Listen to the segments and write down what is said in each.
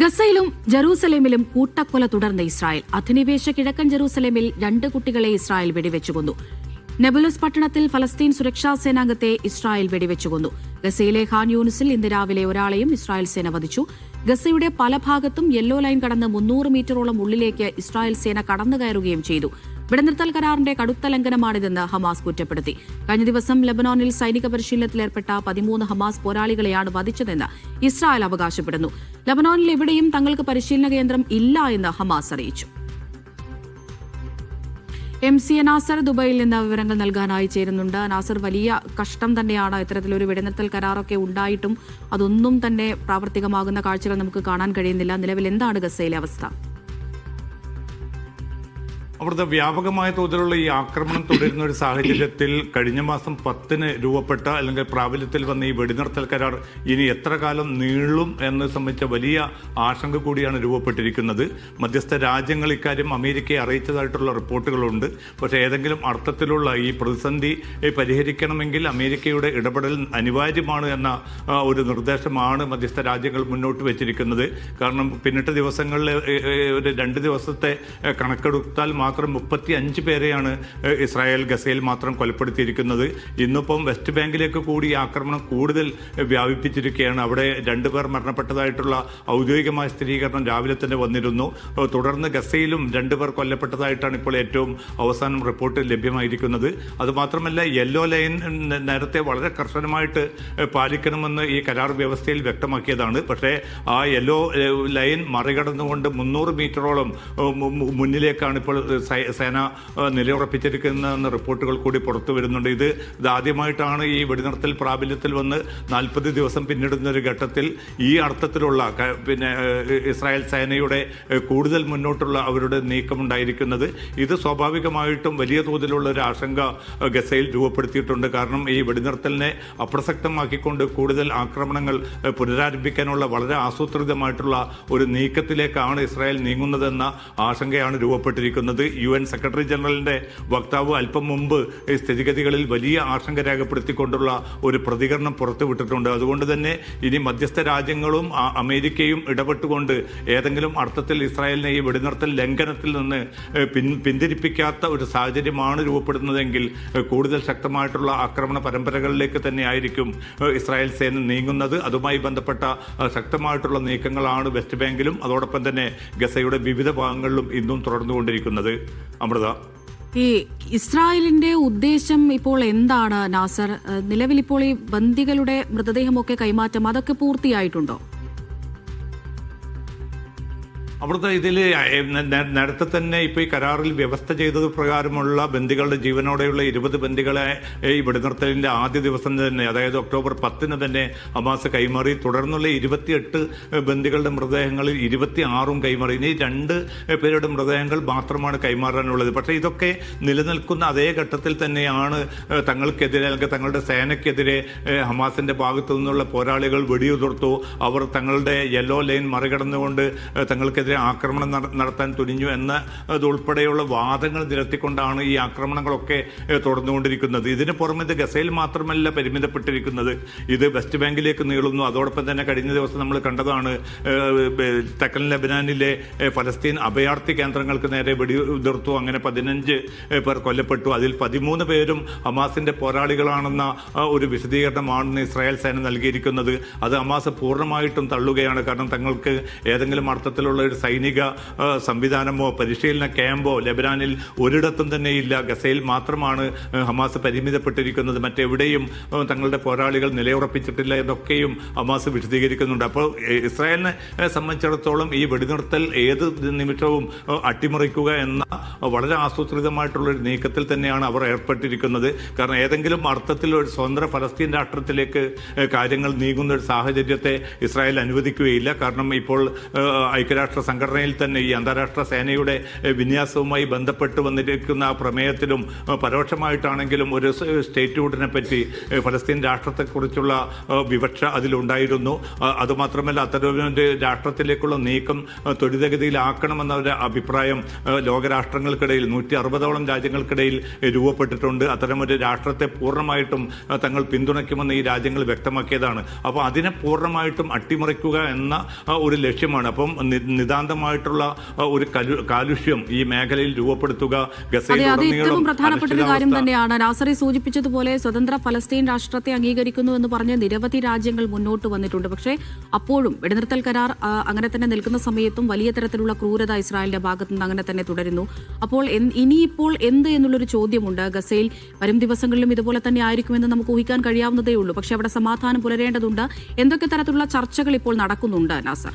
ഗസയിലും ജറൂസലേമിലും കൂട്ടക്കൊല തുടർന്ന ഇസ്രായേൽ. അധിനിവേശ കിഴക്കൻ ജറൂസലേമിൽ രണ്ട് കുട്ടികളെ ഇസ്രായേൽ വെടിവെച്ചു കൊന്നു. നെബുലസ് പട്ടണത്തിൽ ഫലസ്തീൻ സുരക്ഷാ സേനാംഗത്തെ ഇസ്രായേൽ വെടിവെച്ചു കൊന്നു. ഗസയിലെ ഖാൻ യൂണിസിൽ ഇന്ന് രാവിലെ ഒരാളെയും ഇസ്രായേൽ സേന വധിച്ചു. ഗസയുടെ പല ഭാഗത്തും യെല്ലോ ലൈൻ കടന്ന് മുന്നൂറ് മീറ്ററോളം ഉള്ളിലേക്ക് ഇസ്രായേൽ സേന കടന്നുകയറുകയും ചെയ്തു. വെടിനിർത്തൽ കരാറിന്റെ കടുത്ത ലംഘനമാണിതെന്ന് ഹമാസ് കുറ്റപ്പെടുത്തി. കഴിഞ്ഞ ദിവസം ലബനോനിൽ സൈനിക പരിശീലനത്തിലേർപ്പെട്ട പതിമൂന്ന് ഹമാസ് പോരാളികളെയാണ് വധിച്ചതെന്ന് ഇസ്രായേൽ അവകാശപ്പെടുന്നു. ലബനോനിൽ എവിടെയും തങ്ങൾക്ക് പരിശീലന കേന്ദ്രം ഇല്ല എന്ന് ഹമാസ് അറിയിച്ചു. എം സി എ നാസർ ദുബൈയിൽ നിന്ന് വിവരങ്ങൾ നൽകാനായി ചേരുന്നുണ്ട്. നാസർ വലിയ കഷ്ടം തന്നെയാണ്. ഇത്തരത്തിലൊരു വെടിനിർത്തൽ കരാറൊക്കെ ഉണ്ടായിട്ടും അതൊന്നും തന്നെ പ്രാവർത്തികമാകുന്ന കാഴ്ചകൾ നമുക്ക് കാണാൻ കഴിയുന്നില്ല. നിലവിൽ എന്താണ് ഗസയിലെ അവസ്ഥ? അവിടുത്തെ വ്യാപകമായ തോതിലുള്ള ഈ ആക്രമണം തുടരുന്ന ഒരു സാഹചര്യത്തിൽ കഴിഞ്ഞ മാസം പത്തിന് രൂപപ്പെട്ട അല്ലെങ്കിൽ പ്രാബല്യത്തിൽ വന്ന ഈ വെടിനിർത്തൽ കരാർ ഇനി എത്ര കാലം നീളും എന്ന് സംബന്ധിച്ച വലിയ ആശങ്ക കൂടിയാണ് രൂപപ്പെട്ടിരിക്കുന്നത്. മധ്യസ്ഥ രാജ്യങ്ങൾ ഇക്കാര്യം അമേരിക്കയെ അറിയിച്ചതായിട്ടുള്ള റിപ്പോർട്ടുകളുണ്ട്. പക്ഷേ ഏതെങ്കിലും അർത്ഥത്തിലുള്ള ഈ പ്രതിസന്ധി പരിഹരിക്കണമെങ്കിൽ അമേരിക്കയുടെ ഇടപെടൽ അനിവാര്യമാണ് എന്ന ഒരു നിർദ്ദേശമാണ് മധ്യസ്ഥ രാജ്യങ്ങൾ മുന്നോട്ട് വെച്ചിരിക്കുന്നത്. കാരണം പിന്നിട്ട ദിവസങ്ങളിൽ ഒരു രണ്ട് ദിവസത്തെ കണക്കെടുത്താൽ മാത്രം മുപ്പത്തി അഞ്ച് പേരെയാണ് ഇസ്രായേൽ ഗസയിൽ മാത്രം കൊലപ്പെടുത്തിയിരിക്കുന്നത്. ഇന്നിപ്പം വെസ്റ്റ് ബാങ്കിലേക്ക് കൂടി ആക്രമണം കൂടുതൽ വ്യാപിപ്പിച്ചിരിക്കുകയാണ്. അവിടെ രണ്ടുപേർ മരണപ്പെട്ടതായിട്ടുള്ള ഔദ്യോഗികമായ സ്ഥിരീകരണം രാവിലെ തന്നെ വന്നിരുന്നു. തുടർന്ന് ഗസയിലും രണ്ടുപേർ കൊല്ലപ്പെട്ടതായിട്ടാണ് ഇപ്പോൾ ഏറ്റവും അവസാനം റിപ്പോർട്ട് ലഭ്യമായിരിക്കുന്നത്. അതുമാത്രമല്ല യെല്ലോ ലൈൻ നേരത്തെ വളരെ കർശനമായിട്ട് പാലിക്കണമെന്ന് ഈ കരാർ വ്യവസ്ഥയിൽ വ്യക്തമാക്കിയതാണ്. പക്ഷേ ആ യെല്ലോ ലൈൻ മറികടന്നുകൊണ്ട് മുന്നൂറ് മീറ്ററോളം മുന്നിലേക്കാണ് ഇപ്പോൾ സേന നിലയുറപ്പിച്ചിരിക്കുന്ന റിപ്പോർട്ടുകൾ കൂടി പുറത്തു വരുന്നുണ്ട്. ഇത് ഇതാദ്യമായിട്ടാണ് ഈ വെടിനിർത്തൽ പ്രാബല്യത്തിൽ വന്ന് നാൽപ്പത് ദിവസം പിന്നിടുന്ന ഒരു ഘട്ടത്തിൽ ഈ അർത്ഥത്തിലുള്ള പിന്നെ ഇസ്രായേൽ സേനയുടെ കൂടുതൽ മുന്നോട്ടുള്ള അവരുടെ നീക്കമുണ്ടായിരിക്കുന്നത്. ഇത് സ്വാഭാവികമായിട്ടും വലിയ തോതിലുള്ള ഒരു ആശങ്ക ഗസയിൽ രൂപപ്പെടുത്തിയിട്ടുണ്ട്. കാരണം ഈ വെടിനിർത്തലിനെ അപ്രസക്തമാക്കിക്കൊണ്ട് കൂടുതൽ ആക്രമണങ്ങൾ പുനരാരംഭിക്കാനുള്ള വളരെ ആസൂത്രിതമായിട്ടുള്ള ഒരു നീക്കത്തിലേക്കാണ് ഇസ്രായേൽ നീങ്ങുന്നതെന്ന ആശങ്കയാണ് രൂപപ്പെട്ടിരിക്കുന്നത്. യു എൻ സെക്രട്ടറി ജനറലിന്റെ വക്താവ് അല്പം മുമ്പ് സ്ഥിതിഗതികളിൽ വലിയ ആശങ്ക രേഖപ്പെടുത്തിക്കൊണ്ടുള്ള ഒരു പ്രതികരണം പുറത്തുവിട്ടിട്ടുണ്ട് അതുകൊണ്ട് തന്നെ ഇനി മധ്യസ്ഥ രാജ്യങ്ങളും അമേരിക്കയും ഇടപെട്ടുകൊണ്ട് ഏതെങ്കിലും അർത്ഥത്തിൽ ഇസ്രായേലിനെ ഈ വെടിനിർത്തൽ ലംഘനത്തിൽ നിന്ന് പിൻ പിന്തിരിപ്പിക്കാത്ത ഒരു സാഹചര്യമാണ് രൂപപ്പെടുന്നതെങ്കിൽ കൂടുതൽ ശക്തമായിട്ടുള്ള ആക്രമണ പരമ്പരകളിലേക്ക് തന്നെയായിരിക്കും ആയിരിക്കും ഇസ്രായേൽ സേന നീങ്ങുന്നത്. അതുമായി ബന്ധപ്പെട്ട ശക്തമായിട്ടുള്ള നീക്കങ്ങളാണ് വെസ്റ്റ് ബാങ്കിലും അതോടൊപ്പം തന്നെ ഗസയുടെ വിവിധ ഭാഗങ്ങളിലും ഇന്നും തുടർന്നുകൊണ്ടിരിക്കുന്നത്. അമൃത. ഈ ഇസ്രായേലിന്റെ ഉദ്ദേശം ഇപ്പോൾ എന്താണ് നാസർ? നിലവിൽ ഇപ്പോൾ ഈ ബന്ദികളുടെ മൃതദേഹമൊക്കെ കൈമാറ്റം അതൊക്കെ പൂർത്തിയായിട്ടുണ്ടോ? അവിടുത്തെ ഇതിൽ നേരത്തെ തന്നെ ഇപ്പോൾ ഈ കരാറിൽ വ്യവസ്ഥ ചെയ്തത് പ്രകാരമുള്ള ബന്ദികളുടെ ജീവനോടെയുള്ള ഇരുപത് ബന്ദികളെ ഈ വെടിനിർത്തലിന്റെ ആദ്യ ദിവസം തന്നെ അതായത് ഒക്ടോബർ പത്തിന് തന്നെ ഹമാസ് കൈമാറി. തുടർന്നുള്ള ഇരുപത്തിയെട്ട് ബന്ദികളുടെ മൃതദേഹങ്ങളിൽ ഇരുപത്തി ആറും കൈമാറി. ഇനി രണ്ട് പേരുടെ മൃതദേഹങ്ങൾ മാത്രമാണ് കൈമാറാനുള്ളത്. പക്ഷേ ഇതൊക്കെ നിലനിൽക്കുന്ന അതേ ഘട്ടത്തിൽ തന്നെയാണ് തങ്ങൾക്കെതിരെ അല്ലെങ്കിൽ തങ്ങളുടെ സേനയ്ക്കെതിരെ ഹമാസിന്റെ ഭാഗത്തു നിന്നുള്ള പോരാളികൾ വെടിയുതിർത്തു. അവർ തങ്ങളുടെ യെല്ലോ ലൈൻ മറികടന്നുകൊണ്ട് ഏ, തങ്ങൾക്കെതിരെ ആക്രമണം നട- നടത്താൻ തുനിഞ്ഞു എന്ന ഉൾപ്പെടെയുള്ള വാദങ്ങൾ നിരത്തിക്കൊണ്ടാണ് ഈ ആക്രമണങ്ങളൊക്കെ തുടർന്നുകൊണ്ടിരിക്കുന്നത്. ഇതിന് പുറമെ ഇത് ഗസയിൽ മാത്രമല്ല പരിമിതപ്പെട്ടിരിക്കുന്നത്. ഇത് വെസ്റ്റ് ബാങ്കിലേക്ക് നീളുന്നു. അതോടൊപ്പം തന്നെ കഴിഞ്ഞ ദിവസം നമ്മൾ കണ്ടതാണ് തെക്കൻ ലബനാനിലെ ഫലസ്തീൻ അഭയാർത്ഥി കേന്ദ്രങ്ങൾക്ക് നേരെ വെടിയുതിർത്തു. അങ്ങനെ പതിനഞ്ച് പേർ കൊല്ലപ്പെട്ടു. അതിൽ പതിമൂന്ന് പേരും ഹമാസിന്റെ പോരാളികളാണെന്ന ഒരു വിശദീകരണമാണ് ഇസ്രായേൽ സേന നൽകിയിരിക്കുന്നത്. അത് ഹമാസ് പൂർണമായിട്ടും തള്ളുകയാണ്. കാരണം തങ്ങൾക്ക് ഏതെങ്കിലും അർത്ഥത്തിലുള്ള ഒരു സൈനിക സംവിധാനമോ പരിശീലന ക്യാമ്പോ ലബനാനിൽ ഒരിടത്തും തന്നെ ഇല്ല ഗസയിൽ മാത്രമാണ് ഹമാസ് പരിമിതപ്പെട്ടിരിക്കുന്നത്. മറ്റെവിടെയും തങ്ങളുടെ പോരാളികൾ നിലയുറപ്പിച്ചിട്ടില്ല എന്നൊക്കെയും ഹമാസ് വിശദീകരിക്കുന്നുണ്ട്. അപ്പോൾ ഇസ്രായേലിനെ സംബന്ധിച്ചിടത്തോളം ഈ വെടിനിർത്തൽ ഏത് നിമിഷവും അട്ടിമറിക്കുക എന്ന വളരെ ആസൂത്രിതമായിട്ടുള്ള ഒരു നീക്കത്തിൽ തന്നെയാണ് അവർ ഏർപ്പെട്ടിരിക്കുന്നത്. കാരണം ഏതെങ്കിലും അർത്ഥത്തിൽ ഒരു സ്വതന്ത്ര ഫലസ്തീൻ രാഷ്ട്രത്തിലേക്ക് കാര്യങ്ങൾ നീങ്ങുന്ന ഒരു സാഹചര്യത്തെ ഇസ്രായേൽ അനുവദിക്കുകയില്ല. കാരണം ഇപ്പോൾ ഐക്യരാഷ്ട്ര സംഘടനയിൽ തന്നെ ഈ അന്താരാഷ്ട്ര സേനയുടെ വിന്യാസവുമായി ബന്ധപ്പെട്ട് വന്നിരിക്കുന്ന പ്രമേയത്തിലും പരോക്ഷമായിട്ടാണെങ്കിലും ഒരു സ്റ്റേറ്റ്ഹുഡിനെ പറ്റി ഫലസ്തീൻ രാഷ്ട്രത്തെക്കുറിച്ചുള്ള വിവക്ഷ അതിലുണ്ടായിരുന്നു. അതുമാത്രമല്ല അത്തരമൊരു രാഷ്ട്രത്തിലേക്കുള്ള നീക്കം ത്വരിതഗതിയിലാക്കണമെന്ന അഭിപ്രായം ലോകരാഷ്ട്രങ്ങൾക്കിടയിൽ നൂറ്റി അറുപതോളം രാജ്യങ്ങൾക്കിടയിൽ രൂപപ്പെട്ടിട്ടുണ്ട്. അത്തരമൊരു രാഷ്ട്രത്തെ പൂർണമായിട്ടും തങ്ങൾ പിന്തുണയ്ക്കുമെന്ന് ഈ രാജ്യങ്ങൾ വ്യക്തമാക്കിയതാണ്. അപ്പോൾ അതിനെ പൂർണമായിട്ടും അട്ടിമറിക്കുക എന്ന ഒരു ലക്ഷ്യമാണ്. അപ്പം നി- നിതാന്തമായിട്ടുള്ള ഒരു കാലുഷ്യം ഈ മേഖലയിൽ രൂപപ്പെടുത്തുക ഏറ്റവും പ്രധാനപ്പെട്ട ഒരു കാര്യം തന്നെയാണ്. നാസറി സൂചിപ്പിച്ചതുപോലെ സ്വതന്ത്ര ഫലസ്തീൻ രാഷ്ട്രത്തെ അംഗീകരിക്കുന്നു എന്ന് പറഞ്ഞ് നിരവധി രാജ്യങ്ങൾ മുന്നോട്ട് വന്നിട്ടുണ്ട്. പക്ഷേ അപ്പോഴും വെടിനിർത്തൽ കരാർ അങ്ങനെ തന്നെ നിൽക്കുന്ന സമയത്തും വലിയ തരത്തിലുള്ള ക്രൂരത ഇസ്രായേലിന്റെ ഭാഗത്തു നിന്ന് അങ്ങനെ തന്നെ തുടരുന്നു. അപ്പോൾ ഇനിയിപ്പോൾ എന്ത് എന്നുള്ളൊരു ചോദ്യമുണ്ട്. ഗസയിൽ വരും ദിവസങ്ങളിലും ഇതുപോലെ തന്നെ ആയിരിക്കുമെന്ന് നമുക്ക് ഊഹിക്കാൻ കഴിയാവുന്നതേ ഉള്ളൂ പക്ഷേ അവിടെ സമാധാനം പുലരേണ്ടതുണ്ട്. എന്തൊക്കെ തരത്തിലുള്ള ചർച്ചകൾ ഇപ്പോൾ നടക്കുന്നുണ്ട് നാസർ?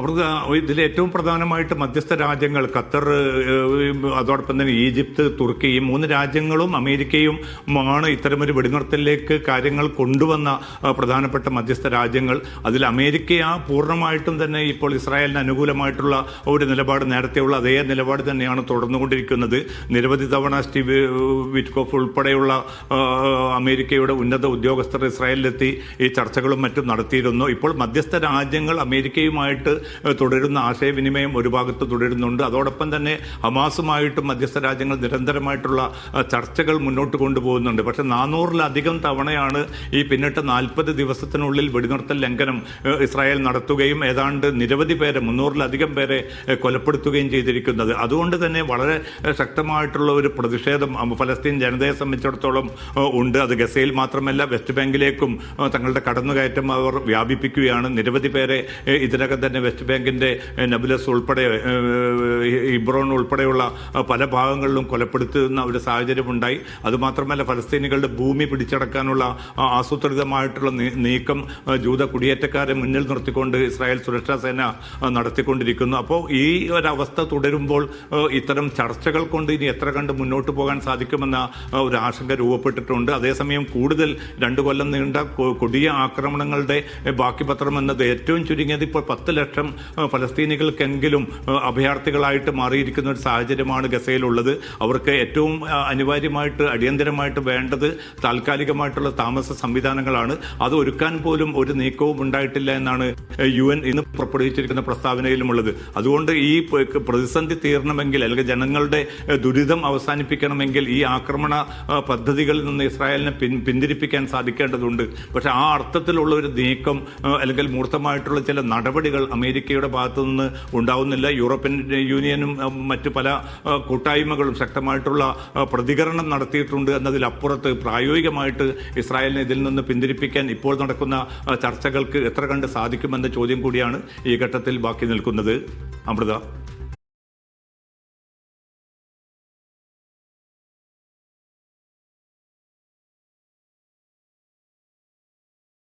അവർക്ക് ഇതിൽ ഏറ്റവും പ്രധാനമായിട്ട് മധ്യസ്ഥ രാജ്യങ്ങൾ ഖത്തർ അതോടൊപ്പം തന്നെ ഈജിപ്ത് തുർക്കി ഈ മൂന്ന് രാജ്യങ്ങളും അമേരിക്കയും ആണ് ഇത്തരമൊരു വെടിനിർത്തലിലേക്ക് കാര്യങ്ങൾ കൊണ്ടുവന്ന പ്രധാനപ്പെട്ട മധ്യസ്ഥ രാജ്യങ്ങൾ. അതിൽ അമേരിക്ക പൂർണമായിട്ടും തന്നെ ഇപ്പോൾ ഇസ്രായേലിന് അനുകൂലമായിട്ടുള്ള ഒരു നിലപാട് നേരത്തെയുള്ള അതേ നിലപാട് തന്നെയാണ് തുടർന്നുകൊണ്ടിരിക്കുന്നത്. നിരവധി തവണ സ്റ്റീവ് വിറ്റ്കോഫ് ഉൾപ്പെടെയുള്ള അമേരിക്കയുടെ ഉന്നത ഉദ്യോഗസ്ഥർ ഇസ്രായേലിലെത്തി ഈ ചർച്ചകളും മറ്റും നടത്തിയിരുന്നു. ഇപ്പോൾ മധ്യസ്ഥ രാജ്യങ്ങൾ അമേരിക്കയുമായിട്ട് തുടരുന്ന ആശയവിനിമയം ഒരു ഭാഗത്ത് തുടരുന്നുണ്ട്. അതോടൊപ്പം തന്നെ ഹമാസുമായിട്ടും മധ്യസ്ഥ രാജ്യങ്ങൾ നിരന്തരമായിട്ടുള്ള ചർച്ചകൾ മുന്നോട്ട് കൊണ്ടുപോകുന്നുണ്ട്. പക്ഷേ നാനൂറിലധികം തവണയാണ് ഈ പിന്നിട്ട നാൽപ്പത് ദിവസത്തിനുള്ളിൽ വെടിനിർത്തൽ ലംഘനം ഇസ്രായേൽ നടത്തുകയും ഏതാണ്ട് നിരവധി പേരെ മുന്നൂറിലധികം പേരെ കൊലപ്പെടുത്തുകയും ചെയ്തിരിക്കുന്നത്. അതുകൊണ്ട് തന്നെ വളരെ ശക്തമായിട്ടുള്ള ഒരു പ്രതിഷേധം ഫലസ്തീൻ ജനതയെ സംബന്ധിച്ചിടത്തോളം ഉണ്ട്. അത് ഗസയിൽ മാത്രമല്ല വെസ്റ്റ് ബാങ്കിലേക്കും തങ്ങളുടെ കടന്നുകയറ്റം അവർ വ്യാപിപ്പിക്കുകയാണ്. നിരവധി പേരെ ഇതിനകം തന്നെ വെസ്റ്റ് ബാങ്കിന്റെ നബുലസ് ഉൾപ്പെടെ ഇബ്രോൺ ഉൾപ്പെടെയുള്ള പല ഭാഗങ്ങളിലും കൊലപ്പെടുത്തുന്ന ഒരു സാഹചര്യമുണ്ടായി. അതുമാത്രമല്ല ഫലസ്തീനികളുടെ ഭൂമി പിടിച്ചടക്കാനുള്ള ആസൂത്രിതമായിട്ടുള്ള നീക്കം ജൂത കുടിയേറ്റക്കാരെ മുന്നിൽ നിർത്തിക്കൊണ്ട് ഇസ്രായേൽ സുരക്ഷാ സേന നടത്തിക്കൊണ്ടിരിക്കുന്നു. അപ്പോൾ ഈ ഒരവസ്ഥ തുടരുമ്പോൾ ഇത്തരം ചർച്ചകൾ കൊണ്ട് ഇനി എത്ര കണ്ട് മുന്നോട്ട് പോകാൻ സാധിക്കുമെന്ന ഒരു ആശങ്ക രൂപപ്പെട്ടിട്ടുണ്ട്. അതേസമയം കൂടുതൽ രണ്ടു കൊല്ലം നീണ്ട കൊടിയ ആക്രമണങ്ങളുടെ ബാക്കി പത്രം എന്നത് ഏറ്റവും ചുരുങ്ങിയത് ഇപ്പോൾ പത്ത് ലക്ഷം ഏഹ്, ഫലസ്തീനികൾക്കെങ്കിലും അഭയാർത്ഥികളായിട്ട് മാറിയിരിക്കുന്ന ഒരു സാഹചര്യമാണ് ഗസയിലുള്ളത്. അവർക്ക് ഏറ്റവും അനിവാര്യമായിട്ട് അടിയന്തരമായിട്ട് വേണ്ടത് താൽക്കാലികമായിട്ടുള്ള താമസ സംവിധാനങ്ങളാണ്. അത് ഒരുക്കാൻ പോലും ഒരു നീക്കവും ഉണ്ടായിട്ടില്ല എന്നാണ് യു എൻ ഇന്ന് പുറപ്പെടുവിച്ചിരിക്കുന്ന പ്രസ്താവനയിലുമുള്ളത്. അതുകൊണ്ട് ഈ പ്രതിസന്ധി തീരണമെങ്കിൽ അല്ലെങ്കിൽ ജനങ്ങളുടെ ദുരിതം അവസാനിപ്പിക്കണമെങ്കിൽ ഈ ആക്രമണ പദ്ധതികളിൽ നിന്ന് ഇസ്രായേലിനെ പിൻ പിന്തിരിപ്പിക്കാൻ സാധിക്കേണ്ടതുണ്ട്. പക്ഷെ ആ അർത്ഥത്തിലുള്ള ഒരു നീക്കം അല്ലെങ്കിൽ മൂർത്തമായിട്ടുള്ള ചില നടപടികൾ അമേരിക്കയുടെ ഭാഗത്തുനിന്ന് ഉണ്ടാവുന്നില്ല. യൂറോപ്യൻ യൂണിയനും മറ്റ് പല കൂട്ടായ്മകളും ശക്തമായിട്ടുള്ള പ്രതികരണം നടത്തിയിട്ടുണ്ട് എന്നതിലപ്പുറത്ത് പ്രായോഗികമായിട്ട് ഇസ്രായേലിനെ ഇതിൽ നിന്ന് പിന്തിരിപ്പിക്കാൻ ഇപ്പോൾ നടക്കുന്ന ചർച്ചകൾക്ക് എത്ര കണ്ട് സാധിക്കുമെന്ന ചോദ്യം കൂടിയാണ് ഈ ഘട്ടത്തിൽ ബാക്കി നിൽക്കുന്നത്. അമൃത.